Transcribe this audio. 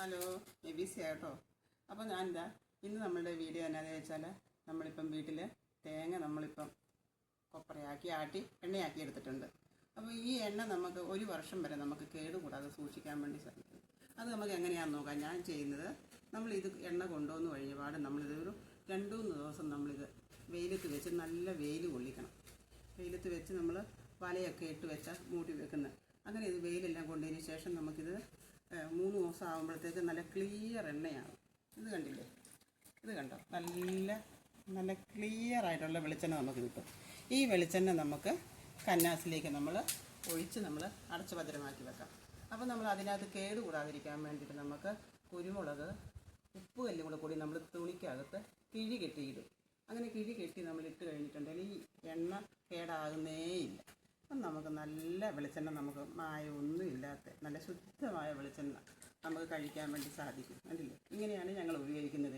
Hello ABC കേട്ടോ അപ്പോൾ ഞാൻ എന്താ ഇന്ന് നമ്മളുടെ വീഡിയോ എന്നാന്ന് വെച്ചാൽ നമ്മളിപ്പം വീട്ടിൽ തേങ്ങ നമ്മളിപ്പം കൊപ്പറയാക്കി ആട്ടി എണ്ണയാക്കി എടുത്തിട്ടുണ്ട്. അപ്പോൾ ഈ എണ്ണ നമുക്ക് ഒരു വർഷം വരെ നമുക്ക് കേടുകൂടാതെ സൂക്ഷിക്കാൻ വേണ്ടി സാധിക്കും അത് നമുക്ക് എങ്ങനെയാണെന്ന് നോക്കാം. ഞാൻ ചെയ്യുന്നത് നമ്മളിത് എണ്ണ കൊണ്ടുവന്ന് വഴിപാട് നമ്മളിത് ഒരു രണ്ടു മൂന്ന് ദിവസം നമ്മളിത് വെയിലത്ത് വെച്ച് നല്ല വെയിൽ കൊള്ളിക്കണം. വെയിലത്ത് വെച്ച് നമ്മൾ വലയൊക്കെ ഇട്ട് വെച്ചാൽ മൂടി വെക്കുന്നത് അങ്ങനെ ഇത് വെയിലെല്ലാം കൊണ്ടതിന് ശേഷം നമുക്കിത് ദിവസം ആകുമ്പോഴത്തേക്ക് നല്ല ക്ലിയർ എണ്ണയാകും ഇത് കണ്ടില്ലേ? ഇത് കണ്ടോ? നല്ല നല്ല ക്ലിയർ ആയിട്ടുള്ള വെളിച്ചെണ്ണ നമുക്ക് കിട്ടും. ഈ വെളിച്ചെണ്ണ നമുക്ക് കന്നാസിലേക്ക് നമ്മൾ ഒഴിച്ച് നമ്മൾ അടച്ചു ഭദ്രമാക്കി വെക്കാം. അപ്പോൾ നമ്മൾ അതിനകത്ത് കേട് കൂടാതിരിക്കാൻ വേണ്ടിയിട്ട് നമുക്ക് കുരുമുളക് ഉപ്പ് കല്ലും കൂടെ കൂടി നമ്മൾ തുണിക്കകത്ത് കിഴി കെട്ടിയിടും. അങ്ങനെ കിഴി കെട്ടി നമ്മൾ ഇട്ട് കഴിഞ്ഞിട്ടുണ്ടെങ്കിൽ ഈ എണ്ണ കേടാകുന്നേയില്ല അപ്പം നമുക്ക് നല്ല വെളിച്ചെണ്ണ നമുക്ക് മായ ഇല്ലാത്ത നല്ല ശുദ്ധമായ വെളിച്ചെണ്ണ. നമുക്ക് കഴിക്കാൻ വേണ്ടി സാധിക്കും. കണ്ടില്ലേ? ഇങ്ങനെയാണ് ഞങ്ങൾ ഉപയോഗിക്കുന്നത്.